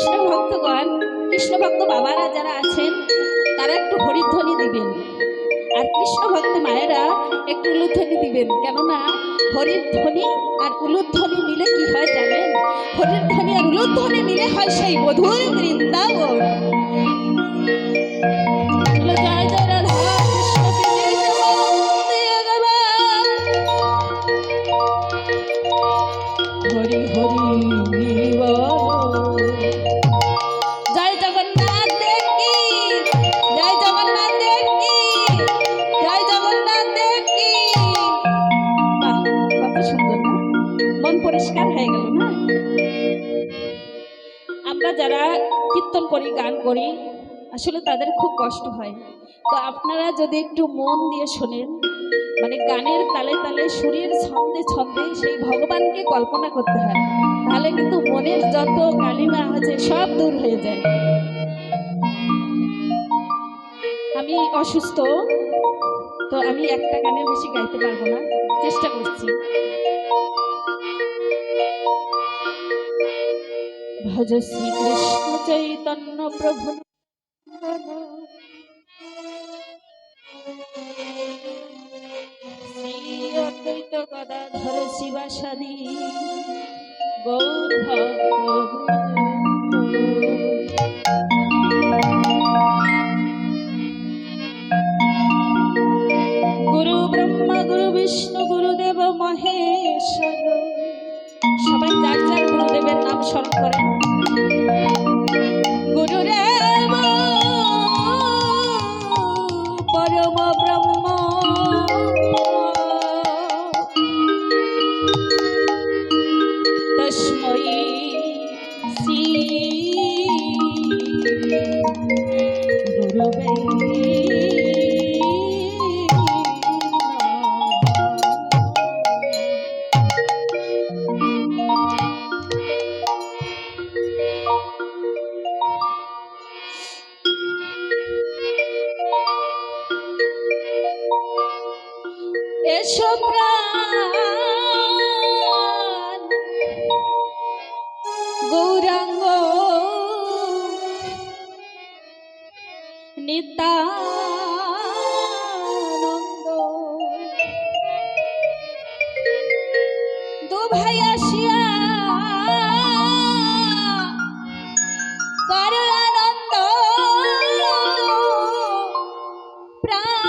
কৃষ্ণ ভক্তগণ, কৃষ্ণ ভক্ত বাবারা যারা আছেন, তারা একটু হরিধ্বনি দিবেন। আর কৃষ্ণ ভক্ত মায়েরা একটু উলুধ্বনি দিবেন। কেননা হরির ধ্বনি আর উলুধ্বনি মিলে কি হয় জানেন? হরির ধ্বনি আর উলুধ্বনি মিলে হয় সেই মধুর বৃন্দাবন। আমরা যারা কীর্তন করি, গান করি, আসলে তাদের খুব কষ্ট হয়। তো আপনারা যদি একটু মন দিয়ে শোনেন মানে গানের তালে তালে, সুরের ছন্দে ছন্দে সেই ভগবানকে কল্পনা করতে হয়, তাহলে কিন্তু মনের যত কালিমা আছে সব দূর হয়ে যায়। আমি অসুস্থ, তো আমি একটা গানের বেশি গাইতে পারব না, চেষ্টা করছি। ভজ শ্রীকৃষ্ণ চৈতন্য প্রভু। গদাধর শিবাসাদি গৌর গুরু ব্রহ্মা, গুরু বিষ্ণু, গুরুদেব, মহেশ্বর। সবাই যার যার পরম এসো প্রাণ। গৌরাঙ্গ নিতা ভাই আসিয়া করো আনন্দ প্রাণ